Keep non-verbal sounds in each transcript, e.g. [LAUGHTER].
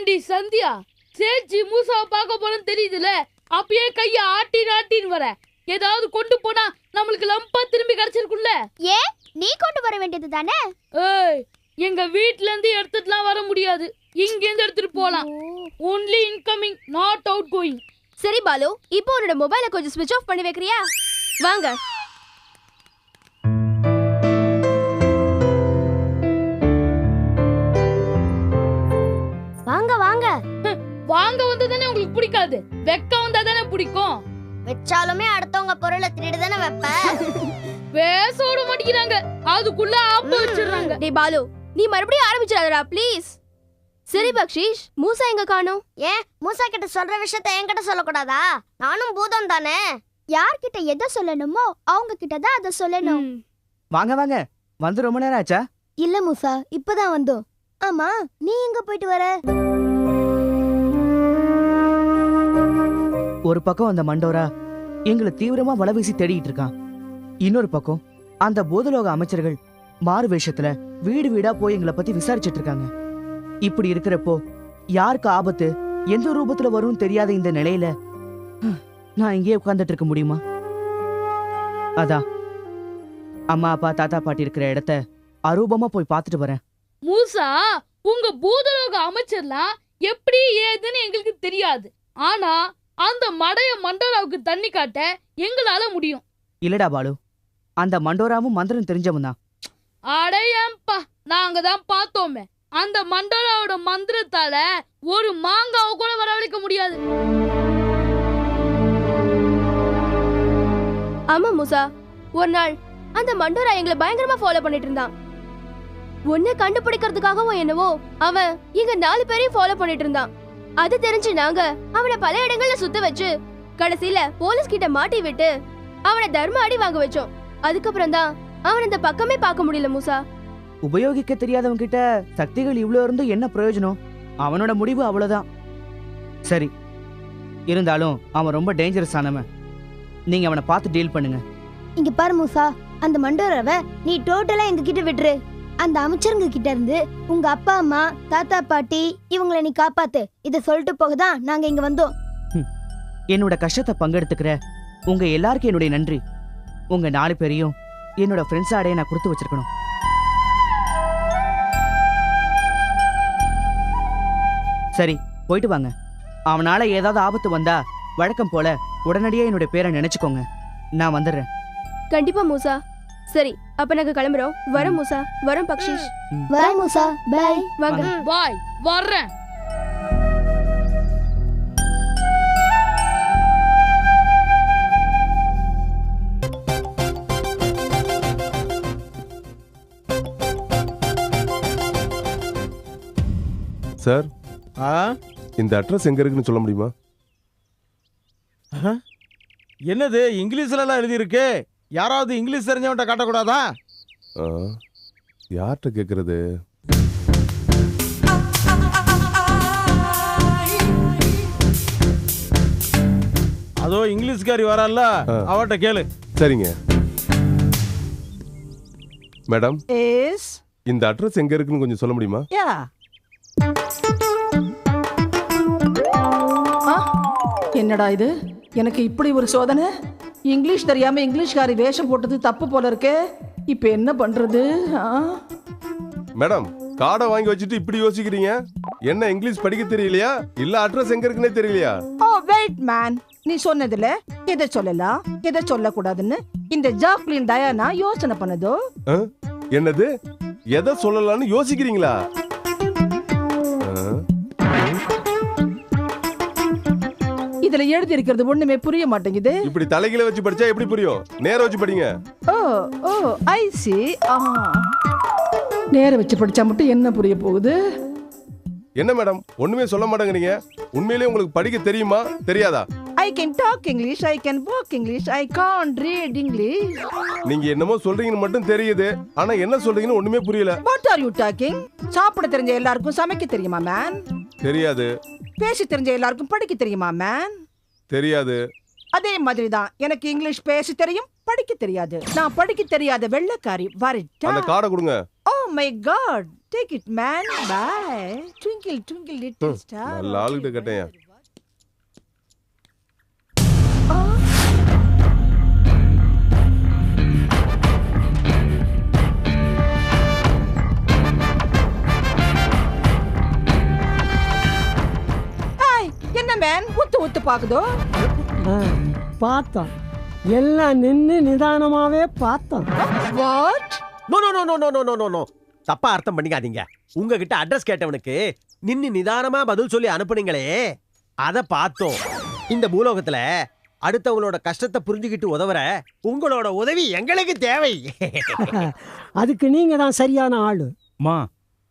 ஏண்டி சந்தியா? சேச்சி மூசாவை பார்க்க போறேன்னு தெரியுதுல? அப்பயே கைய ஆட்டின்னு ஆட்டின்னு வர. ஏதாவது கொண்டு போனா நம்மளுக்கு லம்பா திரும்பி கிடைச்சிருக்குல்ல ஏன் நீ கொண்டு வர வேண்டியது தானே? ஏய் எங்க வீட்ல இருந்து எடுத்துட்டுலாம் வர முடியாது. இங்க இருந்து எடுத்துட்டு போலாம். Only incoming not outgoing சரி பாலு. இப்போ உன்னோட மொபைலை கொஞ்சம் ஸ்விட்ச் ஆஃப் பண்ணி வைக்கிறியா? வாங்க. பிடிக்காது வெக்க வந்தா தானே பிடிக்கும். வச்சாலுமே அடுத்தவங்க பொருளை திருடி தானே வைப்ப. [LAUGHS] பேச விட மாட்டேங்கிறாங்க. அதுக்குள்ள ஆப்பு வச்சிடுறாங்க. டேய் பாலு நீ மறுபடியும் ஆரம்பிச்சிடாதடா ப்ளீஸ் சரி பக்ஷிஷ் மூசா எங்க காணோம்? ஏன் மூசா கிட்ட சொல்ற விஷயத்த என்கிட்ட சொல்லக்கூடாதா? நானும் பூதம் தானே. யார்கிட்ட எதை சொல்லணுமோ அவங்க கிட்ட தான் அதை சொல்லணும். வாங்க வாங்க. வந்து ரொம்ப நேரம் ஆச்சா? இல்ல மூசா இப்பதான் வந்தோம். ஆமா நீ எங்க போயிட்டு வர? ஒரு பக்கம் அந்த மண்டோரா எங்களை தீவிரமா வலை வீசி தேடிட்டு இருக்கான். இன்னொரு பக்கம் அந்த பூதலோக அமைச்சர்கள் மாறு வேஷத்துல வீடு வீடா போய் எங்களை பத்தி விசாரிச்சிட்டு இருக்காங்க. இப்படி இருக்கிறப்போ யாருக்கு ஆபத்து எந்த ரூபத்துல வரும்னு தெரியாத இந்த நிலையில நான் இங்கேயே உட்கார்ந்துட்டு இருக்க முடியுமா? அதான். அம்மா அப்பா தாத்தா பாட்டி இருக்கிற இடத்த அரூபமா போய் பார்த்துட்டு வரேன். மூசா உங்க பூதலோக அமைச்சர்லாம் எப்படி ஏதுன்னு எங்களுக்கு தெரியாது. ஆனா அந்த மடைய மண்டலாவுக்கு தண்ணி காட்ட எங்களால முடியும். இல்லடா பாலு. அந்த மண்டோராவும் மந்திரம் தெரிஞ்சவன் தான். அடையம்பா நாங்க தான் பார்த்தோமே. அந்த மண்டலாவோட மந்திரத்தால ஒரு மாங்காவை கூட வரவழைக்க முடியாது. ஆமா மூசா. ஒரு நாள் அந்த மண்டோரா எங்களை பயங்கரமா ஃபாலோ பண்ணிட்டு இருந்தான். ஒண்ணு கண்டுபிடிக்கிறதுக்காகவும் என்னவோ அவன் எங்க நாலு பேரையும் ஃபாலோ பண்ணிட்டு இருந்தான். அது தெரிஞ்சு நாங்க அவனை பல இடங்கள்ல சுத்த வச்சு கடைசியில போலீஸ் கிட்ட மாட்டி விட்டு அவனை தர்ம அடி வாங்க வச்சோம். அதுக்கப்புறம் தான் அவன் அந்த பக்கமே பார்க்க முடியல மூசா. உபயோகிக்க தெரியாதவன் கிட்ட சக்திகள் இவ்வளோ இருந்து என்ன பிரயோஜனம்? அவனோட முடிவு அவ்வளவுதான். சரி இருந்தாலும் அவன் ரொம்ப டேஞ்சரஸ் ஆனவன். நீங்க அவனை பார்த்து டீல் பண்ணுங்க. இங்க பாரு மூசா. அந்த மண்டோராவை நீ டோட்டலா எங்க கிட்ட விட்டுரு. அந்த அமைச்சருங்க கிட்ட இருந்து உங்க அப்பா அம்மா தாத்தா பாட்டி இவங்களை நீ காப்பாத்து. இத சொல்லிட்டு போகதான் நாங்க இங்க வந்தோம். என்னோட கஷ்டத்தை பங்கெடுத்துக்கிற உங்க எல்லாருக்கும் என்னுடைய நன்றி. உங்க நாலு பேரையும் என்னோட ஃப்ரெண்ட்ஸ் ஆடைய நான் கொடுத்து வச்சிருக்கணும். சரி போயிட்டு வாங்க. அவனால ஏதாவது ஆபத்து வந்தா வழக்கம் போல உடனடியே என்னுடைய பேரை நினைச்சுக்கோங்க. நான் வந்துடுறேன். கண்டிப்பா மூசா. சரி அப்ப நாங்க கிளம்புறோம். வரோம் மூசா. வரோம் பக்ஷிஷ். பாய் மூசா. பாய் வாங்க. வாங்க. பாய். வர்றேன். சார். ஆ? இந்த அட்ரஸ் எங்க இருக்குன்னு சொல்ல முடியுமா? என்னது? இங்கிலீஷ்லலாம் எழுதியிருக்கு. யாராவது இங்கிலீஷ் தெரிஞ்சவன்ட்ட காட்டக்கூடாதா? யார்கிட்ட கேக்குறது? அதோ இங்கிலீஷ்காரி வரல. அவட்ட கேளு. சரிங்க. மேடம் இந்த அட்ரஸ் எங்க இருக்குன்னு கொஞ்சம் சொல்ல முடியுமா? என்னடா இது? எனக்கு இப்படி ஒரு சோதனை? இங்கிலீஷ் தெரியாம இங்கிலீஷ்காரி வேஷம் போட்டது தப்பு போல இருக்கே. இப்போ என்ன பண்றது? ஆ? மேடம் கார்டை வாங்கி வச்சுட்டு இப்படி யோசிக்கிறீங்க? என்ன இங்கிலீஷ் படிக்க தெரியலையா? இல்ல அட்ரஸ் எங்க இருக்குன்னே தெரியலையா? Oh wait man. நீ சொன்னதுல எதை சொல்லலாம்? எதை சொல்லக்கூடாதுன்னு? இந்த ஜாக்லின் டயானா யோசனை பண்ணதோ? என்னது? எதை சொல்லலாம்னு யோசிக்கிறீங்களா? இதுல எழுதி இருக்கிறது ஒண்ணுமே புரிய மாட்டேங்குது. இப்படி தலைகீழ வச்சு படிச்சா எப்படி புரியும்? நேர வச்சு படிங்க. ஓ ஓ ஐ சி நேர வச்சு படிச்சா மட்டும் என்ன புரிய போகுது? என்ன மேடம்? ஒண்ணுமே சொல்ல மாட்டேங்கிறீங்க. உண்மையிலேயே உங்களுக்கு படிக்க தெரியுமா? தெரியாதா? I can talk English I can walk English I can't read English நீங்க என்னமோ சொல்றீங்கன்னு மட்டும் தெரியுது. ஆனா என்ன சொல்றீங்கன்னு ஒண்ணுமே புரியல. வாட் ஆர் யூ டாக்கிங் சாப்பிட தெரிஞ்ச எல்லாருக்கும் சமைக்க தெரியுமா மேன் தெரியாது. பேச தெரிஞ்ச எல்லாருக்கும் படிக்க தெரியுமா மேன் தெரியாது. அதே மாதிரி தான் எனக்கு இங்கிலீஷ் பேச தெரியும் படிக்க தெரியாது. நான் படிக்க தெரியாத வெள்ளக்காரி. வரட்டா அந்த கார்டை கொடுங்க. ஓ my God take it man bye twinkle twinkle little star நல்ல ஆளுகிட்ட கேட்டேன்யா. என்ன மேன் உத்து உத்து பாக்குதோ? ஆ, பார்த்தோம். எல்லாம் நின்று நிதானமாவே பார்த்தோம். What no no no no no no no no no தப்பா அர்த்தம் பண்ணிக்காதீங்க. உங்ககிட்ட அட்ரஸ் கேட்டவனுக்கு நின்னு நிதானமா பதில் சொல்லி அனுப்புனீங்களே. அத பார்த்தோம். இந்த பூலோகத்துல அடுத்தவங்களோட கஷ்டத்தை புரிஞ்சுக்கிட்டு உதவுற உங்களோட உதவி எங்களுக்கு தேவை. அதுக்கு நீங்க தான் சரியான ஆளு. மா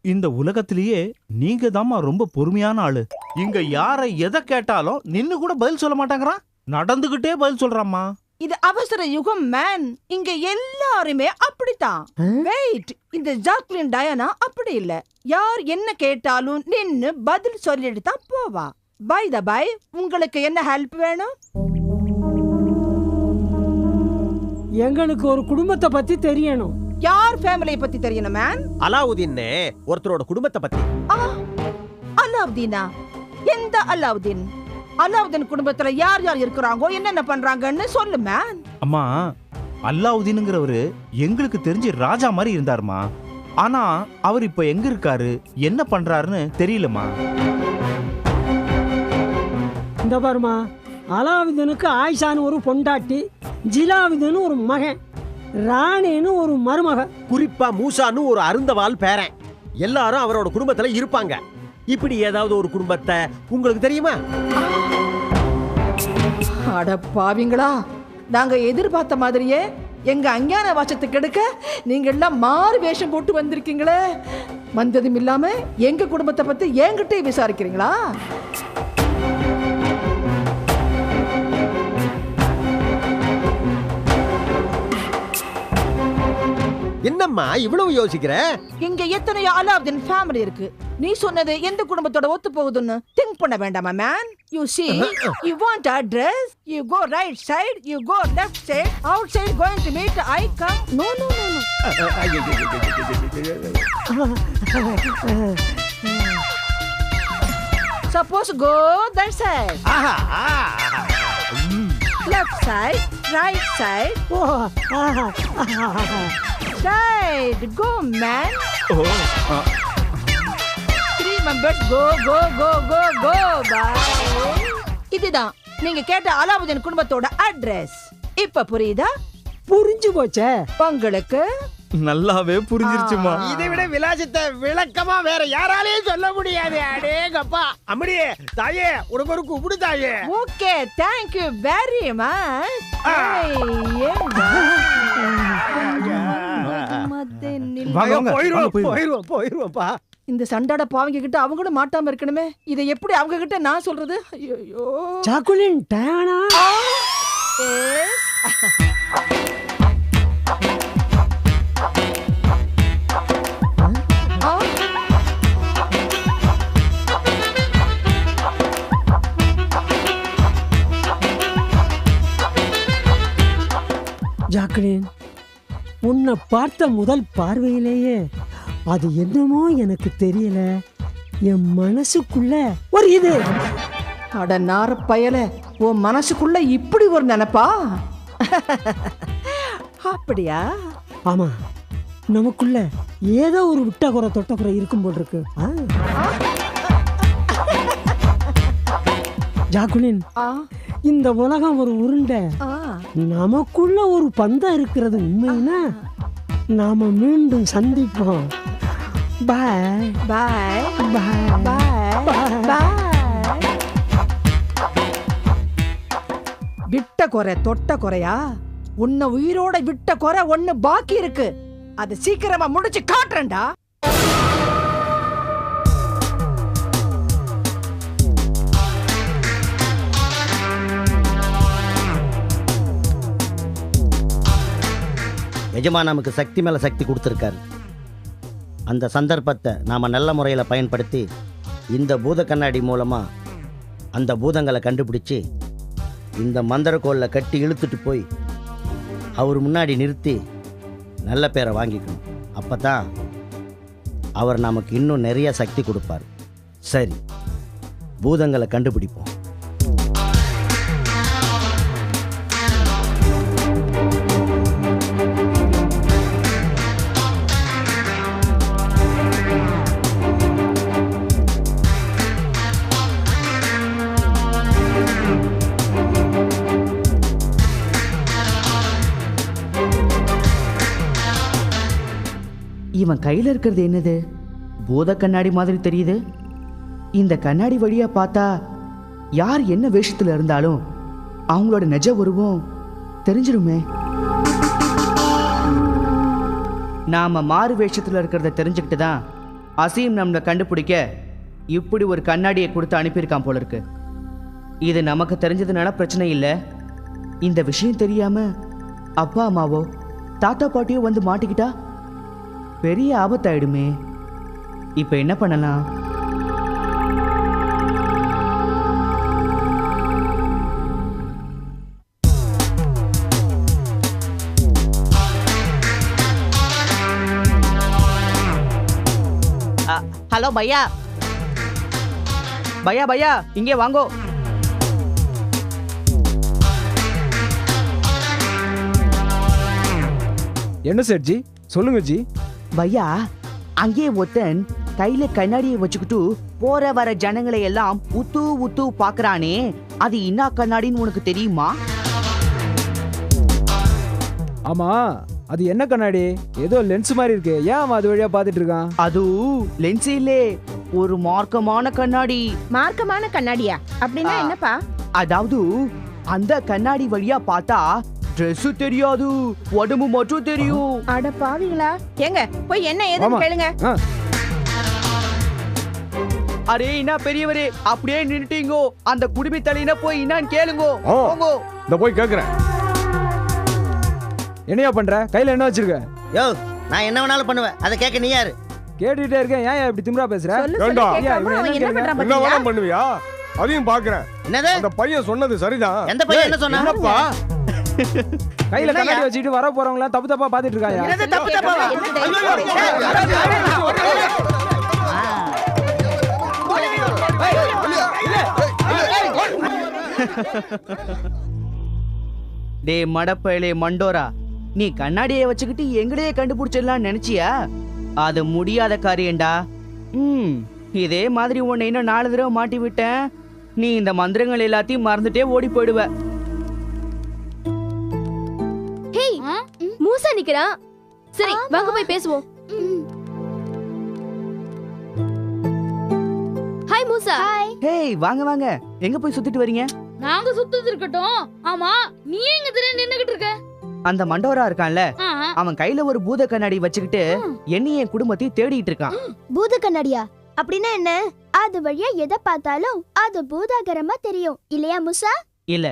இந்த உலகத்திலேயே நீங்க தாம்மா ரொம்ப பொறுமையான ஆளு. இங்க யார எதை கேட்டாலும் நின்னு கூட பதில் சொல்ல மாட்டாங்கறான். நடந்துகிட்டே பதில் சொல்றாம்மா. இது அவசர யுகம் மேன் இங்க எல்லாருமே அப்படித்தான்? வெயிட் இந்த ஜாக்லின் டயானா அப்படி இல்ல. யார் என்ன கேட்டாலும் நின்னு பதில் சொல்லிட்டு தான் போவா. பை த பை உங்களுக்கு என்ன ஹெல்ப் வேணும்? எங்களுக்கு ஒரு குடும்பத்தை பத்தி தெரியணும். யார் ஃபேமிலியை பத்தி தெரியணும் மேன் அலாவுதீன் ஒருத்தரோட குடும்பத்தை பத்தி. ஆ, அலாவுதீனா? எந்த அலாவுதீன்? அலாவுதீன் குடும்பத்துல யார் யார் இருக்கிறாங்கோ என்னென்ன பண்றாங்கன்னு சொல்லு மேன் அம்மா அல்லாவுதீனுங்கிறவரு எங்களுக்கு தெரிஞ்சு ராஜா மாதிரி இருந்தாருமா? ஆனா அவர் இப்ப எங்க இருக்காரு? என்ன பண்றாருன்னு தெரியலம்மா. இந்த பாருமா அலாவுதனுக்கு ஆயிஷான்னு ஒரு பொண்டாட்டி ஜிலாவுதனு ஒரு மகன். ராணின்னு ஒரு மருமக. குறிப்பா மூசான்னு ஒரு அருந்தவால் பேரன். எல்லாரும் அவரோட குடும்பத்துல இருப்பாங்க. இப்படி ஏதாவது ஒரு குடும்பத்தை உங்களுக்கு தெரியுமா? அட பாவிங்களா நாங்க எதிர்பார்த்த மாதிரியே எங்க அஞ்ஞான வாசத்துக்கு எடுக்க நீங்க எல்லாம் மாறு வேஷம் போட்டு வந்திருக்கீங்களே. வந்ததும் இல்லாம எங்க குடும்பத்தை பத்தி என்கிட்டே விசாரிக்கிறீங்களா? என்னம்மா இவ்வளவு யோசிக்கிற? இங்க எத்தனையோ அலாவுதீன் ஃபேமிலி இருக்கு. நீ சொன்னது எந்த குடும்பத்தோட ஒத்து போகுதுன்னு திங்க் பண்ண வேண்டாமா man you see you want address you go right side you go left side outside going to meet I come no no no suppose go that side left side right side oh side go man. Oh, ah, three members go go go go go bye. இதுதான். நீங்க கேட்ட அலாவுதீன் குடும்பத்தோட address இப்ப புரியுதா? புரிஞ்சு போச்சே. உங்களுக்கு? நல்லாவே புரிஞ்சிருச்சுமா. இதை விட விலாசத்தை விளக்கமா வேற யாராலையும் சொல்ல முடியாது. அடேங்கப்பா அம்மடியே தாயே உனக்கு ஒரு கூப்பிடு தாயே. Okay thank you very much போயிருவோம் போயிருவோம்ப்பா இந்த சண்டாட பாவங்க கிட்ட அவங்களும் மாட்டாம இருக்கணுமே. இதை எப்படி அவங்க கிட்ட நான் சொல்றது? ஐயோ சாக்குலின் டயானா. ஜாக்லின் உன்னை பார்த்த முதல் பார்வையிலேயே. அது என்னமோ எனக்கு தெரியல. என் மனசுக்குள்ள ஒரு இது. அட நார பயல உன் மனசுக்குள்ள இப்படி ஒரு நினைப்பா? அப்படியா? ஆமா. நமக்குள்ள ஏதோ ஒரு விட்டகுறை தொட்டகுறை இருக்கும் போல் இருக்கு. ஜாக்குலின் ஆ. இந்த உலகம் ஒரு உருண்டை. நமக்குள்ள ஒரு பந்தம் இருக்கிறது உண்மைன்னா நாம மீண்டும் சந்திப்போம். பாய் பாய் பாய் பாய் பாய் விட்ட குறை தொட்ட குறையா? உன்னை உயிரோட விட்ட குறை ஒண்ணு பாக்கி இருக்கு. அது சீக்கிரமா முடிச்சு காட்டுறேன்டா. எஜமான் நமக்கு சக்தி மேலே சக்தி கொடுத்துருக்காரு. அந்த சந்தர்ப்பத்தை நாம் நல்ல முறையில் பயன்படுத்தி இந்த பூத கண்ணாடி மூலமாக அந்த பூதங்களை கண்டுபிடிச்சி இந்த மந்திரக்கோலில் கட்டி இழுத்துட்டு போய் அவர் முன்னாடி நிறுத்தி நல்ல பேரை வாங்கிக்கணும். அப்போ தான் அவர் நமக்கு இன்னும் நிறைய சக்தி கொடுப்பார். சரி பூதங்களை கண்டுபிடிப்போம். இவன் கையில் இருக்கிறது என்னது? பூத கண்ணாடி மாதிரி தெரியுது. இந்த கண்ணாடி வழியா பார்த்தா யார் என்ன வேஷத்தில் இருந்தாலும் அவங்களோட நெஜ உருவம் தெரிஞ்சிருமே. நாம மாறு வேஷத்தில் இருக்கிறத தெரிஞ்சுக்கிட்டு தான் அசீம் நம்மளை கண்டுபிடிக்க இப்படி ஒரு கண்ணாடியை கொடுத்து அனுப்பியிருக்கான் போல இருக்கு. இது நமக்கு தெரிஞ்சதுனால பிரச்சனை இல்லை. இந்த விஷயம் தெரியாம அப்பா அம்மாவோ தாத்தா பாட்டியோ வந்து மாட்டிக்கிட்டா? பெரிய ஆபத்தாயிடுமே. இப்ப என்ன பண்ணலாம்? ஹலோ பையா. பையா பையா இங்கே வாங்கோ. என்ன சார் ஜி சொல்லுங்க ஜி. பையா அங்கே ஒருத்தன் கையில கண்ணாடியை வச்சுக்கிட்டு போற வர ஜனங்களை எல்லாம் உத்து உத்து பாக்குறானே. அது இன்னா கண்ணாடின்னு உனக்கு தெரியுமா? ஆமா அது என்ன கண்ணாடி? ஏதோ லென்ஸ் மாதிரி இருக்கு. ஏன் அவன் அது வழியா பார்த்துட்டு இருக்கான்? அது லென்ஸ் இல்லே ஒரு மார்க்கமான கண்ணாடி. மார்க்கமான கண்ணாடியா? அப்படின்னா. என்னப்பா? அதாவது அந்த கண்ணாடி வழியா பார்த்தா Dress தெரியாது உடம்பு மட்டும் தெரியும். அட பாவிங்களா ஏங்க போய் என்ன. ஏதுன்னு கேளுங்க. அரே என்ன பெரியவரே அப்படியே நின்னுட்டீங்கோ. அந்த குடுமி தலையின போய் என்னன்னு கேளுங்கோ. போங்கோ. இந்த போய் கேக்குறேன். என்னையா பண்ற? கையில என்ன வச்சிருக்க? யோ நான் என்ன வேணாலும் பண்ணுவேன். அதை கேட்க நீ யாரு? கேட்டுட்டே இருக்கேன். ஏன் இப்படி திமிரா பேசுற? என்ன பண்ணுவியா? அதையும் பாக்குறேன். என்னது? அந்த பையன் சொன்னது சரிதான். எந்த பையன் என்ன சொன்னா கையில கண்ணாடி வச்சுட்டு வர போறவங்க எல்லாம் தப்பு தப்பா பாத்துட்டு இருக்காயா என்னது தப்பு தப்பாவா? டே மடப்பயலே மண்டோரா நீ கண்ணாடியை வச்சுக்கிட்டு எங்களையே கண்டுபிடிச்சிடலாம் நினைச்சியா அது முடியாத காரியம்டா ம் இதே மாதிரி உன்னை இன்னும் நாலு தடவை மாட்டி விட்டேன் நீ இந்த மந்திரங்கள் எல்லாத்தையும் மறந்துட்டே ஓடி போயிடுவ மூசா நிக்கிறான். சரி வாங்க போய் பேசுவோம். ஹாய் மூசா. ஹேய் வாங்க வாங்க. எங்க போய் சுத்திட்டு வரீங்க? நாங்க சுத்தது இருக்கட்டும். ஆமா நீ எங்க திடீர்னு நின்னுகிட்டு இருக்க? அந்த மண்டோரா இருக்கான்ல அவன் கையில ஒரு பூத கண்ணாடி வச்சுக்கிட்டு என்னையும் என் குடும்பத்தையும் தேடிட்டு இருக்கான். பூத கண்ணாடியா? அப்படின்னா என்ன? அது வழியா எதை பார்த்தாலும் அது பூதாகரமா தெரியும். இல்லையா முசா? இல்ல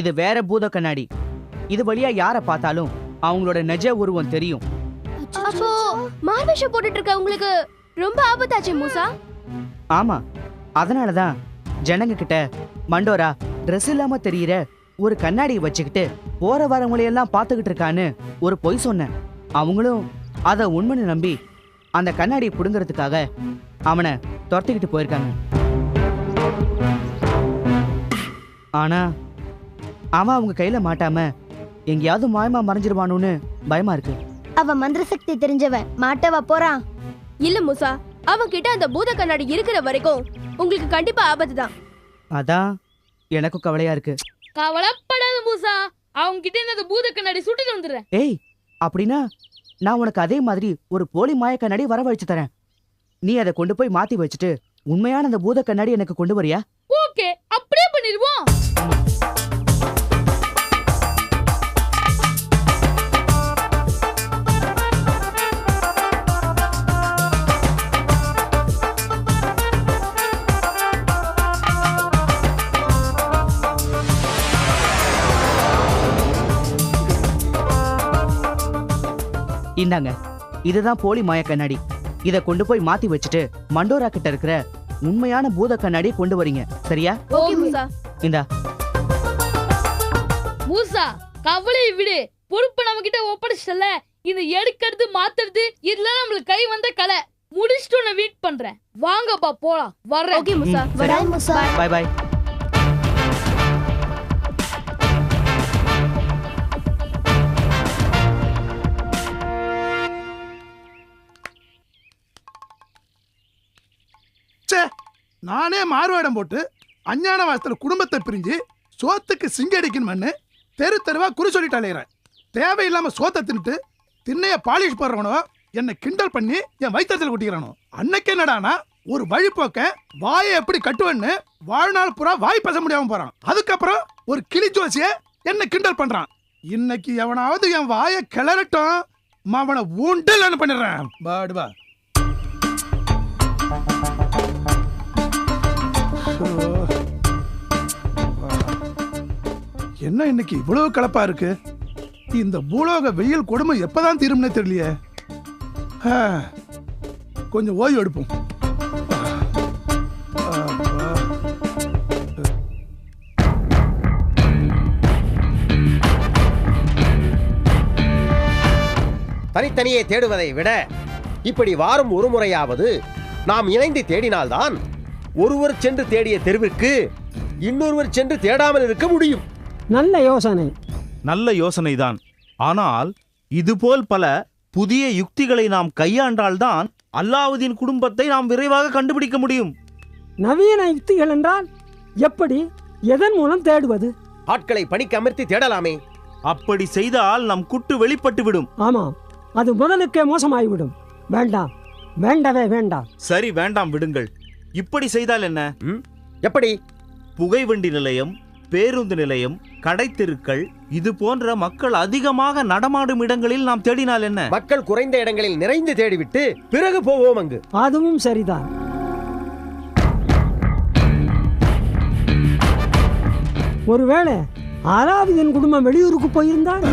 இது வேற பூத கண்ணாடி. இது வழியா யார பார்த்தாலும் அவங்களோட நிஜ உருவம் தெரியும். அப்போ மார்வேஷம் போட்டுட்டு இருக்க உங்களுக்கு ரொம்ப ஆபத்தாச்சு மூசா? ஆமா. அதனாலதான் ஜனங்க கிட்ட மண்டோரா Dress இல்லாம தெரியிற ஒரு கண்ணாடி வச்சுக்கிட்டு போற வரவங்களை எல்லாம் பார்த்துக்கிட்டு இருக்கான்னு ஒரு பொய் சொன்னேன். அவங்களும் அத உண்மைன்னு நம்பி அந்த கண்ணாடியை புடுங்கறதுக்காக அவனை துரத்திக்கிட்டு போயிருக்காங்க. ஆனா அவன் அவங்க கையில மாட்டாம எங்கேயாவது மாயமா மறைஞ்சிருவானோன்னு பயமா இருக்கு. அவ மந்திர சக்தி தெரிஞ்சவன். மாட்டவா போறான்? இல்ல மூசா அவன் கிட்ட அந்த பூத கண்ணாடி இருக்கிற வரைக்கும் உங்களுக்கு கண்டிப்பா ஆபத்து தான். அதான் எனக்கும் கவலையா இருக்கு. கவலைப்படாத பூசா அவங்க கிட்ட இருந்து அந்த பூத கண்ணாடி சுட்டிட்டு வந்துடுறேன். ஏய் அப்படின்னா நான் உனக்கு அதே மாதிரி ஒரு போலி மாய கண்ணாடி வரவழைச்சு தரேன். நீ அதை கொண்டு போய் மாத்தி வச்சுட்டு உண்மையான அந்த பூத கண்ணாடி எனக்கு கொண்டு வரியா? ஓகே அப்படியே பண்ணிடுவோம். இந்தாங்க இதுதான் போலி மாய கண்ணாடி. இதை கொண்டு போய் மாத்தி வச்சுட்டு மண்டோரா கிட்ட இருக்கிற உண்மையான பூத கண்ணாடியை கொண்டு வரீங்க. சரியா? ஓகே மூசா. இந்தா. மூசா கவலையை விடு. பொறுப்பு நம்ம கிட்ட ஒப்படைச்சல இந்த எடுக்கிறது மாத்துறது இதுல நம்மளுக்கு கை வந்த கலை. முடிச்சுட்டு உன்னை வெயிட் பண்றேன். வாங்கப்பா போலாம். வர்றேன். ஓகே முசா. நானே மாறுவேடம் போட்டு அஞ்ஞான வாசத்தில் குடும்பத்தை பிரிஞ்சு சோத்துக்கு சிங்கடிக்கணும்னு தெரு தெருவாக குறி சொல்லிட்டு அலையிறேன். தேவையில்லாமல் சோத்தை தின்னுட்டு திண்ணைய பாலிஷ் போடுறவனோ என்னை கிண்டல் பண்ணி என் வைத்தியத்தில் குட்டிக்கிறானோ? அன்னைக்கு என்னடானா ஒரு வழிபோக்க வாயை எப்படி கட்டுவேன்னு வாழ்நாள் பூரா வாய் பேச முடியாமல் போகிறான் அதுக்கப்புறம் ஒரு கிளி ஜோசிய என்னை கிண்டல் பண்ணுறான் இன்னைக்கு எவனாவது என் வாயை கிளறட்டும் அவனை ஊண்டல் பண்ணிடுறேன்? பாடுவா என்ன இன்னைக்கு இவ்வளவு கலப்பா இருக்கு? இந்த பூலோக வெயில் கொடுமை எப்பதான் தீரும்னே தெரியலையே. கொஞ்சம் ஓய்வு எடுப்போம். தனித்தனியே தேடுவதை விட இப்படி வாரம் ஒரு முறையாவது நாம் இணைந்து தேடினால்தான் ஒருவர் சென்று தேடிய தெருவிற்கு இன்னொருவர் சென்று தேடாமல் இருக்க முடியும். நல்ல யோசனை. நல்ல யோசனைதான். ஆனால் இதுபோல் பல புதிய யுக்திகளை நாம் கையாண்டால்தான் அல்லாவுதீன் குடும்பத்தை நாம் விரைவாக கண்டுபிடிக்க முடியும். நவீன யுக்திகள் என்றால் எப்படி எதன் மூலம் தேடுவது? ஆட்களை பணிக்கு அமர்த்தி தேடலாமே. அப்படி செய்தால் நம் குட்டு வெளிப்பட்டு விடும். ஆமாம் அது முதலுக்கே மோசமாகிவிடும் வேண்டாம் வேண்டவே வேண்டாம். சரி வேண்டாம் விடுங்கள். இப்படி செய்தால் என்ன? எப்படி? புகைவண்டி நிலையம் பேருந்து நிலையம் கடைத்தெருக்கள் இது போன்ற மக்கள் அதிகமாக நடமாடும் இடங்களில் நாம் தேடினால் என்ன? மக்கள் குறைந்த இடங்களில் நிறைந்து தேடிவிட்டு பிறகு போவோம் அங்கு. அதுவும் சரிதான். ஒருவேளை அலாவுதீன் குடும்பம் வெளியூருக்கு போயிருந்தால்?